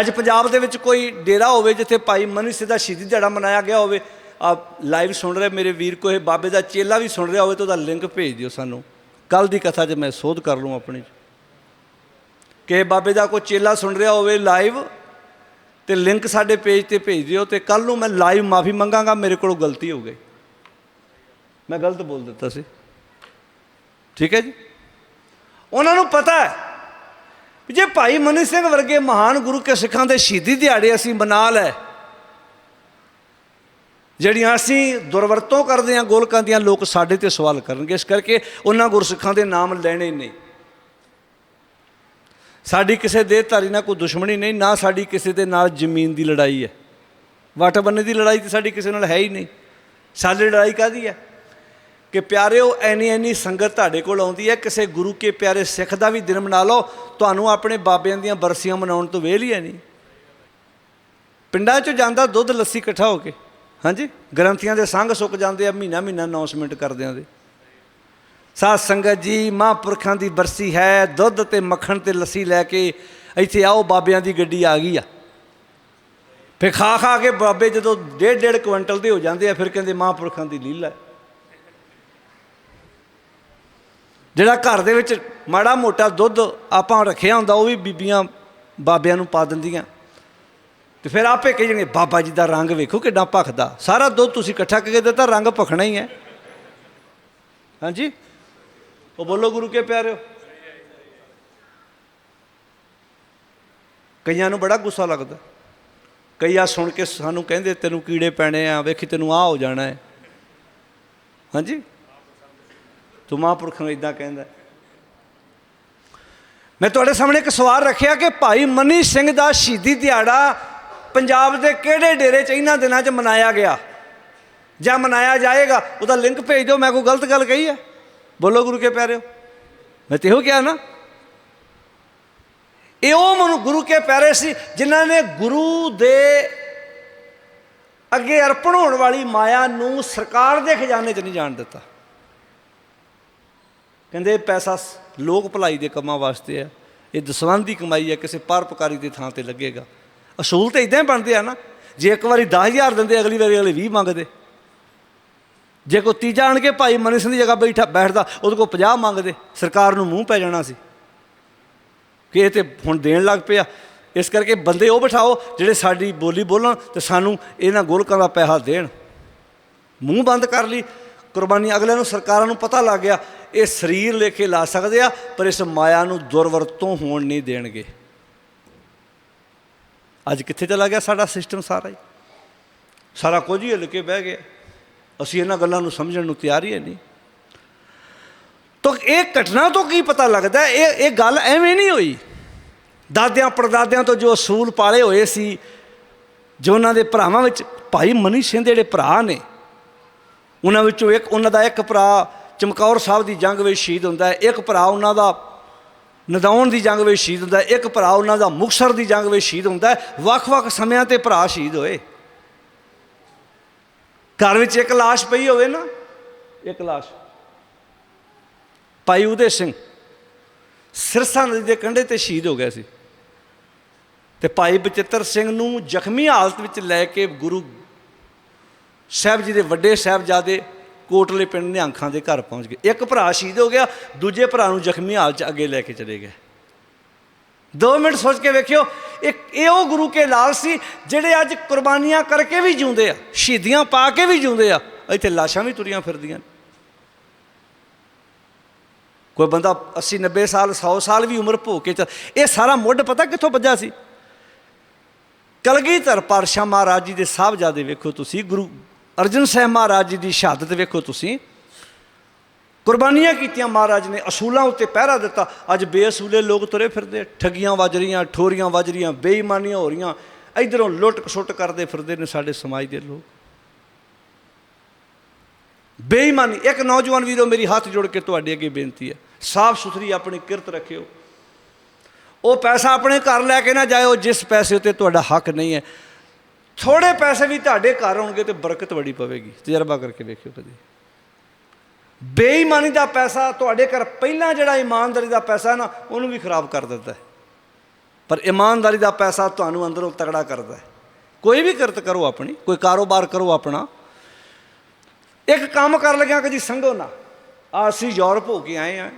ਅੱਜ ਪੰਜਾਬ ਦੇ ਵਿੱਚ ਕੋਈ ਡੇਰਾ ਹੋਵੇ ਜਿੱਥੇ ਭਾਈ ਮਨੀ ਸਿੰਘ ਦਾ ਸ਼ਹੀਦੀ ਦਿਹਾੜਾ ਮਨਾਇਆ ਗਿਆ ਹੋਵੇ ਆ ਲਾਈਵ ਸੁਣ ਰਹੇ ਮੇਰੇ ਵੀਰ ਕੋਈ ਬਾਬੇ ਦਾ ਚੇਲਾ ਵੀ ਸੁਣ ਰਿਹਾ ਹੋਵੇ ਤਾਂ ਉਹਦਾ ਲਿੰਕ ਭੇਜ ਦਿਓ ਸਾਨੂੰ। ਕੱਲ ਦੀ ਕਥਾ 'ਚ ਮੈਂ ਸੋਧ ਕਰ ਲੂੰ ਆਪਣੀ। 'ਚ ਕਿ ਬਾਬੇ ਦਾ ਕੋਈ ਚੇਲਾ ਸੁਣ ਰਿਹਾ ਹੋਵੇ ਲਾਈਵ ਤੇ ਲਿੰਕ ਸਾਡੇ ਪੇਜ ਤੇ ਭੇਜ ਦਿਓ ਤੇ ਕੱਲ ਨੂੰ ਮੈਂ ਲਾਈਵ ਮਾਫੀ ਮੰਗਾਂਗਾ, ਮੇਰੇ ਕੋਲੋਂ ਗਲਤੀ ਹੋ ਗਈ। ਮੈਂ ਗਲਤ ਬੋਲ ਦਿੱਤਾ ਸੀ। ਠੀਕ ਹੈ ਜੀ? ਉਹਨਾਂ ਨੂੰ ਪਤਾ ਹੈ ਜੇ ਭਾਈ ਮਨੀ ਸਿੰਘ ਵਰਗੇ ਮਹਾਨ ਗੁਰੂ ਕੇ ਸਿੱਖਾਂ ਦੇ ਸ਼ਹੀਦੀ ਦਿਹਾੜੇ ਅਸੀਂ ਮਨਾ ਲੈ ਜਿਹੜੀਆਂ ਅਸੀਂ ਦੁਰਵਰਤੋਂ ਕਰਦੇ ਹਾਂ, ਗੋਲਕਾਂ ਦੀਆਂ ਲੋਕ ਸਾਡੇ ਤੇ ਸਵਾਲ ਕਰਨਗੇ, ਇਸ ਕਰਕੇ ਉਹਨਾਂ ਗੁਰਸਿੱਖਾਂ ਦੇ ਨਾਮ ਲੈਣੇ ਨਹੀਂ। ਸਾਡੀ ਕਿਸੇ ਦੇਹਧਾਰੀ ਨਾਲ ਕੋਈ ਦੁਸ਼ਮਣੀ ਨਹੀਂ, ਨਾ ਸਾਡੀ ਕਿਸੇ ਦੇ ਨਾਲ ਜ਼ਮੀਨ ਦੀ ਲੜਾਈ ਹੈ। ਵਟ ਬੰਨੇ ਦੀ ਲੜਾਈ ਤੇ ਸਾਡੀ ਕਿਸੇ ਨਾਲ ਹੈ ਹੀ ਨਹੀਂ। ਸਾਡੀ ਲੜਾਈ ਕਾਦੀ ਹੈ? ਕਿ ਪਿਆਰਿਓ, ਐਨੀ ਐਨੀ ਸੰਗਤ ਤੁਹਾਡੇ ਕੋਲ ਆਉਂਦੀ ਹੈ, ਕਿਸੇ ਗੁਰੂ ਕੇ ਪਿਆਰੇ ਸਿੱਖ ਦਾ ਵੀ ਦਿਨ ਮਨਾ ਲਓ, ਤੁਹਾਨੂੰ ਆਪਣੇ ਬਾਬਿਆਂ ਦੀਆਂ ਬਰਸੀਆਂ ਮਨਾਉਣ ਤੋਂ ਵੇਲ ਹੀ ਹੈ ਨਹੀਂ। ਪਿੰਡਾਂ 'ਚ ਜਾਂਦਾ ਦੁੱਧ, ਲੱਸੀ ਇਕੱਠਾ ਹੋ ਕੇ। ਹਾਂਜੀ? ਗ੍ਰੰਥੀਆਂ ਦੇ ਸੰਗ ਸੁੱਕ ਜਾਂਦੇ ਆ, ਮਹੀਨਾ ਮਹੀਨਾ ਅਨਾਉਂਸਮੈਂਟ ਕਰਦਿਆਂ ਦੇ ਸਾਧ ਸੰਗਤ ਜੀ, ਮਹਾਂਪੁਰਖਾਂ ਦੀ ਬਰਸੀ ਹੈ, ਦੁੱਧ ਤੇ ਮੱਖਣ ਤੇ ਲੱਸੀ ਲੈ ਕੇ ਇੱਥੇ ਆਓ, ਬਾਬਿਆਂ ਦੀ ਗੱਡੀ ਆ ਗਈ ਆ। ਫਿਰ ਖਾ ਖਾ ਕੇ ਬਾਬੇ ਜਦੋਂ ਡੇਢ ਡੇਢ ਕੁਇੰਟਲ ਦੇ ਹੋ ਜਾਂਦੇ ਆ, ਫਿਰ ਕਹਿੰਦੇ ਮਹਾਂਪੁਰਖਾਂ ਦੀ ਲੀਲਾ ਹੈ। ਜਿਹੜਾ ਘਰ ਦੇ ਵਿੱਚ ਮਾੜਾ ਮੋਟਾ ਦੁੱਧ ਆਪਾਂ ਰੱਖਿਆ ਹੁੰਦਾ, ਉਹ ਵੀ ਬੀਬੀਆਂ ਬਾਬਿਆਂ ਨੂੰ ਪਾ ਦਿੰਦੀਆਂ। ਤੇ ਫਿਰ ਆਪੇ ਕਹੀ ਜਾਣਗੇ, ਬਾਬਾ ਜੀ ਦਾ ਰੰਗ ਵੇਖੋ ਕਿੱਡਾ ਭਖਦਾ। ਸਾਰਾ ਦੁੱਧ ਤੁਸੀਂ ਇਕੱਠਾ ਕਰਕੇ ਦਿੱਤਾ ਰੰਗ ਭਖਣਾ ਹੀ ਹੈ। ਹਾਂਜੀ? ਉਹ ਬੋਲੋ ਗੁਰੂ ਕੇ ਪਿਆਰਿਓ। ਕਈਆਂ ਨੂੰ ਬੜਾ ਗੁੱਸਾ ਲੱਗਦਾ। ਕਈ ਆ ਸੁਣ ਕੇ ਸਾਨੂੰ ਕਹਿੰਦੇ, ਤੈਨੂੰ ਕੀੜੇ ਪੈਣੇ ਆ, ਵੇਖੀ ਤੈਨੂੰ ਆ ਹੋ ਜਾਣਾ ਹੈ। ਹਾਂਜੀ? ਤੂੰ ਮਹਾਂਪੁਰਖ ਨੂੰ ਇਦਾਂ ਕਹਿੰਦਾ। ਮੈਂ ਤੁਹਾਡੇ ਸਾਹਮਣੇ ਇੱਕ ਸਵਾਲ ਰੱਖਿਆ ਕਿ ਭਾਈ ਮਨੀ ਸਿੰਘ ਦਾ ਸ਼ਹੀਦੀ ਦਿਹਾੜਾ ਪੰਜਾਬ ਦੇ ਕਿਹੜੇ ਡੇਰੇ 'ਚ ਇਹਨਾਂ ਦਿਨਾਂ 'ਚ ਮਨਾਇਆ ਗਿਆ? ਜਾਂ ਮਨਾਇਆ ਜਾਏਗਾ? ਉਹਦਾ ਲਿੰਕ ਭੇਜ ਦਿਓ, ਮੈਂ ਕੋਈ ਗਲਤ ਗੱਲ ਕਹੀ ਹੈ ਬੋਲੋ ਗੁਰੂ ਕੇ ਪਿਆਰਿਓ। ਮੈਂ ਤੇ ਇਹੋ ਕਿਹਾ ਨਾ। ਇਹ ਉਹ ਮਨੁ, ਗੁਰੂ ਕੇ ਪਿਆਰੇ ਸੀ ਜਿਨ੍ਹਾਂ ਨੇ ਗੁਰੂ ਦੇ ਅੱਗੇ ਅਰਪਣ ਹੋਣ ਵਾਲੀ ਮਾਇਆ ਨੂੰ ਸਰਕਾਰ ਦੇ ਖਜ਼ਾਨੇ 'ਚ ਨਹੀਂ ਜਾਣ ਦਿੱਤਾ। ਕਹਿੰਦੇ ਪੈਸਾ ਲੋਕ ਭਲਾਈ ਦੇ ਕੰਮਾਂ ਵਾਸਤੇ ਹੈ। ਇਹ ਦਸਵੰਧ ਦੀ ਕਮਾਈ ਹੈ, ਕਿਸੇ ਪਰਪਕਾਰੀ ਦੀ ਥਾਂ ਤੇ ਲੱਗੇਗਾ। ਅਸੂਲ ਤੇ ਇਦਾਂ ਹੀ ਬਣਦੇ ਆ ਨਾ, ਜੇ ਇੱਕ ਵਾਰੀ 10000 ਦਿੰਦੇ, ਅਗਲੀ ਵਾਰੀ ਅਗਲੇ 20 ਮੰਗਦੇ। ਜੇ ਕੋਈ ਤੀਜਾ ਆਣ ਕੇ ਭਾਈ ਮਨੀ ਸਿੰਘ ਦੀ ਜਗ੍ਹਾ ਬੈਠਾ, ਬੈਠਦਾ, ਉਹਦੇ ਕੋਲ 50 ਮੰਗਦੇ, ਸਰਕਾਰ ਨੂੰ ਮੂੰਹ ਪੈ ਜਾਣਾ ਸੀ। ਕਿ ਇਹ ਤੇ ਹੁਣ ਦੇਣ ਲੱਗ ਪਿਆ। ਇਸ ਕਰਕੇ ਬੰਦੇ ਉਹ ਬਿਠਾਓ, ਜਿਹੜੇ ਸਾਡੀ ਬੋਲੀ ਬੋਲਣ ਤੇ ਸਾਨੂੰ ਇਹਨਾਂ ਗੋਲਕਾਂ ਦਾ ਪੈਸਾ ਦੇਣ। ਮੂੰਹ ਬੰਦ ਕਰ ਲਈ। ਕੁਰਬਾਨੀ ਅਗਲੇ ਨੂੰ, ਸਰਕਾਰਾਂ ਨੂੰ ਪਤਾ ਲੱਗ ਗਿਆ, ਇਹ ਸਰੀਰ ਲੈ ਕੇ ਲਾ ਸਕਦੇ ਆ, ਪਰ ਇਸ ਮਾਇਆ ਨੂੰ ਦੁਰਵਰਤੋਂ ਹੋਣ ਨਹੀਂ ਦੇਣਗੇ। ਅੱਜ ਕਿੱਥੇ ਚਲਾ ਗਿਆ ਸਾਡਾ ਸਿਸਟਮ ਸਾਰਾ ਹੀ? ਸਾਰਾ ਕੁਝ ਹੀ ਹਿੱਲ ਕੇ ਬਹਿ ਗਿਆ। ਅਸੀਂ ਇਹਨਾਂ ਗੱਲਾਂ ਨੂੰ ਸਮਝਣ ਨੂੰ ਤਿਆਰ ਹੀ ਹੈ ਨਹੀਂ। ਤਾਂ ਇਹ ਘਟਨਾ ਤੋਂ ਕੀ ਪਤਾ ਲੱਗਦਾ ਇਹ ਇਹ ਗੱਲ ਐਵੇਂ ਨਹੀਂ ਹੋਈ। ਦਾਦਿਆਂ, ਪੜਦਾਦਿਆਂ ਤੋਂ ਜੋ ਅਸੂਲ ਪਾਲੇ ਹੋਏ ਸੀ, ਜੋ ਉਹਨਾਂ ਦੇ ਭਰਾਵਾਂ ਵਿੱਚ, ਭਾਈ ਮਨੀ ਸਿੰਘ ਦੇ ਜਿਹੜੇ ਭਰਾ ਨੇ ਉਹਨਾਂ ਵਿੱਚੋਂ ਇੱਕ, ਉਹਨਾਂ ਦਾ ਇੱਕ ਭਰਾ ਚਮਕੌਰ ਸਾਹਿਬ ਦੀ ਜੰਗ ਵਿੱਚ ਸ਼ਹੀਦ ਹੁੰਦਾ ਹੈ। ਇੱਕ ਭਰਾ ਉਹਨਾਂ ਦਾ ਨਦੌਣ ਦੀ ਜੰਗ ਵਿੱਚ ਸ਼ਹੀਦ ਹੁੰਦਾ ਇੱਕ ਭਰਾ ਉਹਨਾਂ ਦਾ ਮੁਕਸਰ ਦੀ ਜੰਗ ਵਿੱਚ ਸ਼ਹੀਦ ਹੁੰਦਾ ਵੱਖ-ਵੱਖ ਸਮਿਆਂ ਤੇ ਭਰਾ ਸ਼ਹੀਦ ਹੋਏ। ਘਰ ਵਿੱਚ ਇੱਕ ਲਾਸ਼ ਪਈ ਹੋਵੇ ਨਾ, ਇੱਕ ਲਾਸ਼। ਭਾਈ ਉਦੇ ਸਿੰਘ ਸਿਰਸਾ ਨਦੀ ਦੇ ਕੰਢੇ ਤੇ ਸ਼ਹੀਦ ਹੋ ਗਿਆ ਸੀ। ਤੇ ਭਾਈ ਬਚਿੱਤਰ ਸਿੰਘ ਨੂੰ ਜ਼ਖਮੀ ਹਾਲਤ ਵਿੱਚ ਲੈ ਕੇ ਗੁਰੂ ਸਾਹਿਬ ਜੀ ਦੇ ਵੱਡੇ ਸਾਹਿਬਜ਼ਾਦੇ ਕੋਟਲੇ ਪਿੰਡ ਨਿਹੰਖਾਂ ਦੇ ਘਰ ਪਹੁੰਚ ਗਏ। ਇੱਕ ਭਰਾ ਸ਼ਹੀਦ ਹੋ ਗਿਆ, ਦੂਜੇ ਭਰਾ ਨੂੰ ਜ਼ਖਮੀ ਹਾਲ 'ਚ ਅੱਗੇ ਲੈ ਕੇ ਚਲੇ ਗਏ। 2 ਮਿੰਟ ਸੋਚ ਕੇ ਵੇਖਿਓ, ਇੱਕ ਇਹ ਉਹ ਗੁਰੂ ਕੇ ਲਾਲ ਸੀ ਜਿਹੜੇ ਅੱਜ ਕੁਰਬਾਨੀਆਂ ਕਰਕੇ ਵੀ ਜਿਉਂਦੇ ਆ, ਸ਼ਹੀਦੀਆਂ ਪਾ ਕੇ ਵੀ ਜਿਉਂਦੇ ਆ, ਇੱਥੇ ਲਾਸ਼ਾਂ ਵੀ ਤੁਰੀਆਂ ਫਿਰਦੀਆਂ ਕੋਈ ਬੰਦਾ 80 90 ਸਾਲ 100 ਸਾਲ ਵੀ ਉਮਰ ਭੋਗ ਕੇ ਇਹ ਸਾਰਾ ਮੁੱਢ ਪਤਾ ਕਿੱਥੋਂ ਵੱਜਾ ਸੀ? ਕਲਗੀਧਰ ਪਾਤਸ਼ਾਹ ਮਹਾਰਾਜ ਜੀ ਦੇ ਸਾਹਿਬਜ਼ਾਦੇ ਵੇਖੋ ਤੁਸੀਂ, ਗੁਰੂ ਅਰਜਨ ਸਾਹਿਬ ਮਹਾਰਾਜ ਜੀ ਦੀ ਸ਼ਹਾਦਤ ਵੇਖੋ ਤੁਸੀਂ। ਕੁਰਬਾਨੀਆਂ ਕੀਤੀਆਂ ਮਹਾਰਾਜ ਨੇ, ਅਸੂਲਾਂ ਉੱਤੇ ਪਹਿਰਾ ਦਿੱਤਾ। ਅੱਜ ਬੇਅਸੂਲੇ ਲੋਕ ਤੁਰੇ ਫਿਰਦੇ ਠੱਗੀਆਂ ਵੱਜ ਰਹੀਆਂ, ਠੋਰੀਆਂ ਵੱਜ ਰਹੀਆਂ, ਬੇਈਮਾਨੀਆਂ ਹੋ ਰਹੀਆਂ। ਇਧਰੋਂ ਲੁੱਟ ਸੁੱਟ ਕਰਦੇ ਫਿਰਦੇ ਨੇ ਸਾਡੇ ਸਮਾਜ ਦੇ ਲੋਕ। ਬੇਈਮਾਨੀ, ਇੱਕ ਨੌਜਵਾਨ ਵੀਰੋ ਮੇਰੀ ਹੱਥ ਜੋੜ ਕੇ ਤੁਹਾਡੇ ਅੱਗੇ ਬੇਨਤੀ ਹੈ ਸਾਫ਼ ਸੁਥਰੀ ਆਪਣੀ ਕਿਰਤ ਰੱਖਿਓ। ਉਹ ਪੈਸਾ ਆਪਣੇ ਘਰ ਲੈ ਕੇ ਨਾ ਜਾਇਓ, ਜਿਸ ਪੈਸੇ ਉਤੇ ਤੁਹਾਡਾ ਹੱਕ ਨਹੀਂ ਹੈ। ਥੋੜੇ ਪੈਸੇ ਵੀ ਤੁਹਾਡੇ ਘਰ ਆਉਣਗੇ ਤੇ ਬਰਕਤ ਬੜੀ ਪਵੇਗੀ। ਤਜਰਬਾ ਕਰਕੇ ਵੇਖਿਓ ਕਦੀ। ਬੇਈਮਾਨੀ ਦਾ ਪੈਸਾ ਤੁਹਾਡੇ ਘਰ ਪਹਿਲਾਂ ਜਿਹੜਾ ਇਮਾਨਦਾਰੀ ਦਾ ਪੈਸਾ ਨਾ, ਉਹਨੂੰ ਵੀ ਖਰਾਬ ਕਰ ਦਿੰਦਾ ਹੈ। ਪਰ ਇਮਾਨਦਾਰੀ ਦਾ ਪੈਸਾ ਤੁਹਾਨੂੰ ਅੰਦਰੋਂ ਤਗੜਾ ਕਰਦਾ ਹੈ। ਕੋਈ ਵੀ ਕਿਰਤ ਕਰੋ ਆਪਣੀ, ਕੋਈ ਕਾਰੋਬਾਰ ਕਰੋ ਆਪਣਾ। ਇੱਕ ਕੰਮ ਕਰ ਲੱਗਿਆ ਕਦੀ ਸੰਗੋ ਨਾ। ਆ ਅਸੀਂ ਯੂਰਪ ਹੋ ਕੇ ਆਏ ਆ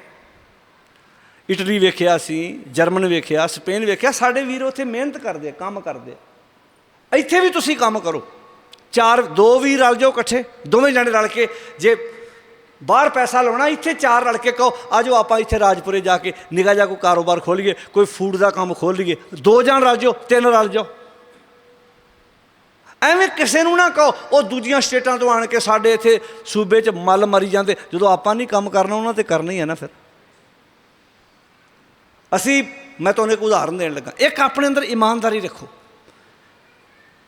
ਇਟਲੀ ਵੇਖਿਆ ਸੀ, ਜਰਮਨ ਵੇਖਿਆ, ਸਪੇਨ ਵੇਖਿਆ, ਸਾਡੇ ਵੀਰ ਉੱਥੇ ਮਿਹਨਤ ਕਰਦੇ ਕੰਮ ਕਰਦੇ ਇੱਥੇ ਵੀ ਤੁਸੀਂ ਕੰਮ ਕਰੋ। ਚਾਰ, ਦੋ ਵੀ ਰਲ ਜਾਓ ਇਕੱਠੇ, ਦੋਵੇਂ ਜਣੇ ਰਲ ਕੇ ਜੇ ਬਾਹਰ ਪੈਸਾ ਲਾਉਣਾ, ਇੱਥੇ ਚਾਰ ਰਲ ਕੇ ਕਹੋ ਆਜੋ ਆਪਾਂ ਇੱਥੇ ਰਾਜਪੁਰੇ ਜਾ ਕੇ ਨਿਗਾ ਜਾ ਕੋਈ ਕਾਰੋਬਾਰ ਖੋਲੀਏ ਕੋਈ ਫੂਡ ਦਾ ਕੰਮ ਖੋਲ ਲਈਏ। ਦੋ ਜਣ ਰਲ ਜਾਓ, ਤਿੰਨ ਰਲ ਜਾਓ। ਐਵੇਂ ਕਿਸੇ ਨੂੰ ਨਾ ਕਹੋ, ਉਹ ਦੂਜੀਆਂ ਸਟੇਟਾਂ ਤੋਂ ਆਣ ਕੇ ਸਾਡੇ ਇੱਥੇ ਸੂਬੇ 'ਚ ਮੱਲ ਮਰੀ ਜਾਂਦੇ। ਜਦੋਂ ਆਪਾਂ ਨਹੀਂ ਕੰਮ ਕਰਨਾ, ਉਹਨਾਂ ਤੇ ਕਰਨਾ ਹੀ ਹੈ ਨਾ ਫਿਰ। ਅਸੀਂ, ਮੈਂ ਤੁਹਾਨੂੰ ਇੱਕ ਉਦਾਹਰਨ ਦੇਣ ਲੱਗਾ। ਇੱਕ ਆਪਣੇ ਅੰਦਰ ਇਮਾਨਦਾਰੀ ਰੱਖੋ।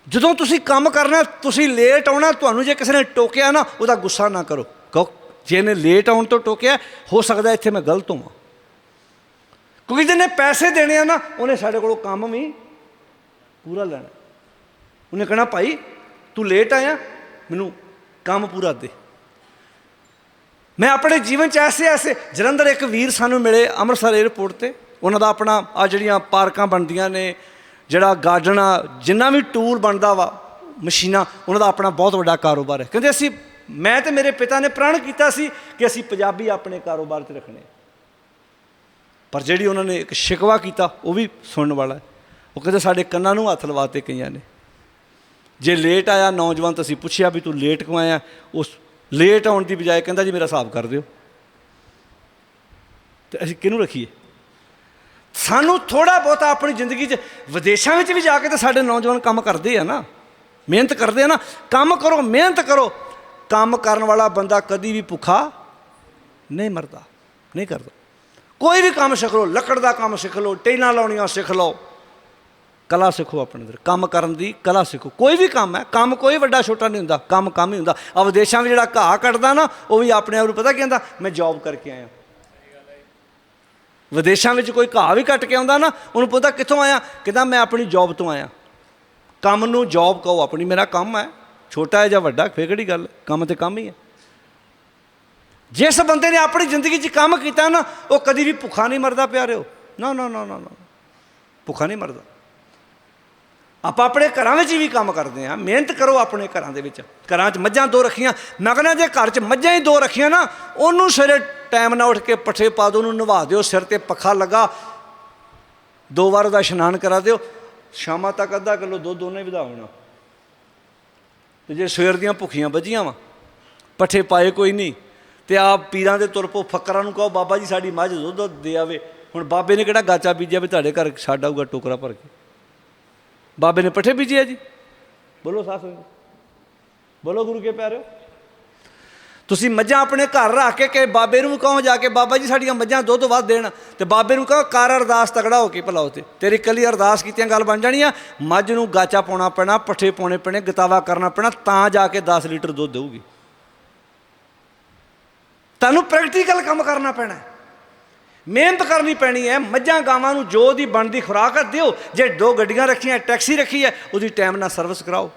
ਜਦੋਂ ਤੁਸੀਂ ਕੰਮ ਕਰਨਾ, ਤੁਸੀਂ ਲੇਟ ਆਉਣਾ, ਤੁਹਾਨੂੰ ਜੇ ਕਿਸੇ ਨੇ ਟੋਕਿਆ ਨਾ, ਉਹਦਾ ਗੁੱਸਾ ਨਾ ਕਰੋ। ਕਹੋ, ਜੇ ਨੇ ਲੇਟ ਆਉਣ ਤੋਂ ਟੋਕਿਆ, ਹੋ ਸਕਦਾ ਇੱਥੇ ਮੈਂ ਗਲਤ ਹੋਵਾਂ। ਕਿਉਂਕਿ ਜਿਹਨੇ ਪੈਸੇ ਦੇਣੇ ਆ ਨਾ, ਉਹਨੇ ਸਾਡੇ ਕੋਲੋਂ ਕੰਮ ਵੀ ਪੂਰਾ ਲੈਣਾ। ਉਹਨੇ ਕਹਿਣਾ, ਭਾਈ, ਤੂੰ ਲੇਟ ਆਇਆ, ਮੈਨੂੰ ਕੰਮ ਪੂਰਾ ਦੇ। ਮੈਂ ਆਪਣੇ ਜੀਵਨ ਚ ਐਸੇ ਐਸੇ, ਜਲੰਧਰ ਇੱਕ ਵੀਰ ਸਾਨੂੰ ਮਿਲੇ ਅੰਮ੍ਰਿਤਸਰ 에ਅਰਪੋਰਟ ਤੇ। ਉਹਨਾਂ ਦਾ ਆਪਣਾ ਆ ਜਿਹੜੀਆਂ ਪਾਰਕਾਂ ਬਣਦੀਆਂ ਨੇ ਜਿਹੜਾ ਗਾਰਡਨ ਆ, ਜਿੰਨਾ ਵੀ ਟੂਲ ਬਣਦਾ ਵਾ, ਮਸ਼ੀਨਾਂ, ਉਹਨਾਂ ਦਾ ਆਪਣਾ ਬਹੁਤ ਵੱਡਾ ਕਾਰੋਬਾਰ ਹੈ। ਕਹਿੰਦੇ ਅਸੀਂ, ਮੈਂ ਤੇ ਮੇਰੇ ਪਿਤਾ ਨੇ ਪ੍ਰਣ ਕੀਤਾ ਸੀ ਕਿ ਅਸੀਂ ਪੰਜਾਬੀ ਆਪਣੇ ਕਾਰੋਬਾਰ 'ਚ ਰੱਖਣੇ। ਪਰ ਜਿਹੜੀ ਉਹਨਾਂ ਨੇ ਇੱਕ ਸ਼ਿਕਵਾ ਕੀਤਾ, ਉਹ ਵੀ ਸੁਣਨ ਵਾਲਾ ਹੈ। ਉਹ ਕਹਿੰਦੇ ਸਾਡੇ ਕੰਨਾਂ ਨੂੰ ਹੱਥ ਲਵਾਤੇ ਕਈਆਂ ਨੇ। ਜੇ ਲੇਟ ਆਇਆ, ਨੌਜਵਾਨ ਤਾਂ ਅਸੀਂ ਪੁੱਛਿਆ ਵੀ ਤੂੰ ਲੇਟ ਕਿਉਂ ਆਇਆ? ਉਸ ਲੇਟ ਆਉਣ ਦੀ ਬਜਾਏ ਕਹਿੰਦਾ ਜੀ ਮੇਰਾ ਹਿਸਾਬ ਕਰ ਦਿਓ। ਤੇ ਅਸੀਂ ਕਿਹਨੂੰ ਰੱਖੀਏ? ਸਾਨੂੰ ਥੋੜਾ ਬਹੁਤਾ ਆਪਣੀ ਜ਼ਿੰਦਗੀ 'ਚ ਵਿਦੇਸ਼ਾਂ ਵਿੱਚ ਵੀ ਜਾ ਕੇ ਤਾਂ ਸਾਡੇ ਨੌਜਵਾਨ ਕੰਮ ਕਰਦੇ ਆ ਨਾ। ਮਿਹਨਤ ਕਰਦੇ ਆ ਨਾ। ਕੰਮ ਕਰੋ, ਮਿਹਨਤ ਕਰੋ। ਕੰਮ ਕਰਨ ਵਾਲਾ ਬੰਦਾ ਕਦੀ ਵੀ ਭੁੱਖਾ ਨਹੀਂ ਮਰਦਾ, ਨਹੀਂ ਕਰਦਾ। ਕੋਈ ਵੀ ਕੰਮ ਸਿੱਖ ਲਓ, ਲੱਕੜ ਦਾ ਕੰਮ ਸਿੱਖ ਲਓ, ਟੇਲਾਂ ਲਾਉਣੀਆਂ ਸਿੱਖ ਲਓ। ਕਲਾ ਸਿੱਖੋ ਆਪਣੇ ਅੰਦਰ। ਕੰਮ ਕਰਨ ਦੀ ਕਲਾ ਸਿੱਖੋ। ਕੋਈ ਵੀ ਕੰਮ ਹੈ, ਕੰਮ ਕੋਈ ਵੱਡਾ ਛੋਟਾ ਨਹੀਂ ਹੁੰਦਾ। ਕੰਮ ਕੰਮ ਹੀ ਹੁੰਦਾ। ਆ ਵਿਦੇਸ਼ਾਂ ਵਿੱਚ ਜਿਹੜਾ ਘਾਹ ਕੱਟਦਾ ਨਾ, ਉਹ ਵੀ ਆਪਣੇ ਆਪ ਨੂੰ ਪਤਾ ਕੀ ਕਹਿੰਦਾ? ਮੈਂ ਜੌਬ ਕਰਕੇ ਆਇਆ। ਵਿਦੇਸ਼ਾਂ ਵਿੱਚ ਕੋਈ ਘਾਹ ਵੀ ਕੱਟ ਕੇ ਆਉਂਦਾ ਨਾ, ਉਹਨੂੰ ਪਤਾ ਕਿੱਥੋਂ ਆਇਆ? ਕਹਿੰਦਾ, ਮੈਂ ਆਪਣੀ ਜੌਬ ਤੋਂ ਆਇਆ। ਕੰਮ ਨੂੰ ਜੌਬ ਕਹੋ, ਆਪਣੀ ਮੇਰਾ ਕੰਮ ਹੈ। ਛੋਟਾ ਹੈ ਜਾਂ ਵੱਡਾ ਫੇਕੜੀ ਗੱਲ? ਕੰਮ ਤੇ ਕੰਮ ਹੀ ਹੈ। ਜਿਸ ਬੰਦੇ ਨੇ ਆਪਣੀ ਜ਼ਿੰਦਗੀ 'ਚ ਕੰਮ ਕੀਤਾ ਨਾ, ਉਹ ਕਦੀ ਵੀ ਭੁੱਖਾ ਨਹੀਂ ਮਰਦਾ, ਪਿਆਰਿਓ। ਨਾ ਨਾ ਨਾ ਨਾ ਨਾ। ਭੁੱਖਾ ਨਹੀਂ ਮਰਦਾ। ਆਪਾਂ ਆਪਣੇ ਘਰਾਂ ਵਿੱਚ ਵੀ ਕੰਮ ਕਰਦੇ ਆ ਮਿਹਨਤ ਕਰੋ ਆਪਣੇ ਘਰਾਂ ਦੇ ਵਿੱਚ। ਘਰਾਂ 'ਚ ਮੱਝਾਂ ਦੋ ਰੱਖੀਆਂ। ਮੈਂ ਕਹਿੰਦਾ ਜੇ ਘਰ 'ਚ ਮੱਝਾਂ ਹੀ ਦੋ ਰੱਖੀਆਂ ਨਾ, ਉਹਨੂੰ ਸਵੇਰੇ ਟਾਈਮ ਨਾਲ ਉੱਠ ਕੇ ਪੱਠੇ ਪਾ ਦਿਓ, ਉਹਨੂੰ ਨਵਾ ਦਿਓ, ਸਿਰ ਤੇ ਪੱਖਾ ਲੱਗਾ, ਦੋ ਵਾਰ ਦਾ ਇਸ਼ਨਾਨ ਕਰਾ ਦਿਓ। ਸ਼ਾਮਾਂ ਤੱਕ ਅੱਧਾ ਕਿਲੋ ਦੁੱਧ ਉਹਨੇ ਵਧਾਉਣਾ। ਤੇ ਜੇ ਸਵੇਰ ਦੀਆਂ ਭੁੱਖੀਆਂ ਵੱਜੀਆਂ ਵਾ, ਪੱਠੇ ਪਾਏ ਕੋਈ ਨਹੀਂ, ਤੇ ਆਪ ਪੀਰਾਂ ਦੇ ਤੁਰ ਪੋ ਫਕਰਾਂ ਨੂੰ ਕਹੋ, ਬਾਬਾ ਜੀ ਸਾਡੀ ਮੱਝ ਦੁੱਧ ਦੇ ਆਵੇ। ਹੁਣ ਬਾਬੇ ਨੇ ਕਿਹੜਾ ਗਾਚਾ ਬੀਜਿਆ ਵੀ ਤੁਹਾਡੇ ਘਰ ਸਾਡਾ ਆਊਗਾ ਟੋਕਰਾ ਭਰ ਕੇ? ਬਾਬੇ ਨੇ ਪੱਠੇ ਬੀਜਿਆ ਜੀ? ਬੋਲੋ ਸਾਥ ਬੋਲੋ ਗੁਰੂ ਕੇ ਪਿਆਰਿਓ। ਤੁਸੀਂ ਮੱਝਾਂ ਆਪਣੇ ਘਰ ਰੱਖ ਕੇ ਕਿ ਬਾਬੇ ਨੂੰ ਕਹੋ ਜਾ ਕੇ, ਬਾਬਾ ਜੀ, ਸਾਡੀਆਂ ਮੱਝਾਂ ਦੁੱਧ ਵੱਧ ਦੇਣ। ਤੇ ਬਾਬੇ ਨੂੰ ਕਹੋ ਕਾਰ ਅਰਦਾਸ ਤਗੜਾ ਹੋ ਕੇ ਭਲਾ ਉਤੇ ਤੇਰੀ ਕੱਲੀ ਅਰਦਾਸ ਕੀਤੀਆਂ ਗੱਲ ਬਣ ਜਾਣੀ ਆ ਮੱਝ ਨੂੰ ਗਾਚਾ ਪਾਉਣਾ ਪੈਣਾ, ਪੱਠੇ ਪਾਉਣੇ ਪੈਣੇ, ਗਤਾਵਾ ਕਰਨਾ ਪੈਣਾ, ਤਾਂ ਜਾ ਕੇ 10 ਲੀਟਰ ਦੁੱਧ ਦੇਊਗੀ। ਤੁਹਾਨੂੰ ਪ੍ਰੈਕਟੀਕਲ ਕੰਮ ਕਰਨਾ ਪੈਣਾ। ਮਿਹਨਤ ਕਰਨੀ ਪੈਣੀ ਹੈ। ਮੱਝਾਂ ਗਾਵਾਂ ਨੂੰ ਜੋ ਦੀ ਬਣਦੀ ਖੁਰਾਕ ਦਿਓ। ਜੇ ਦੋ ਗੱਡੀਆਂ ਰੱਖੀਆਂ, ਟੈਕਸੀ ਰੱਖੀ ਹੈ, ਉਹਦੀ ਟਾਈਮ ਨਾਲ ਸਰਵਿਸ ਕਰਾਓ।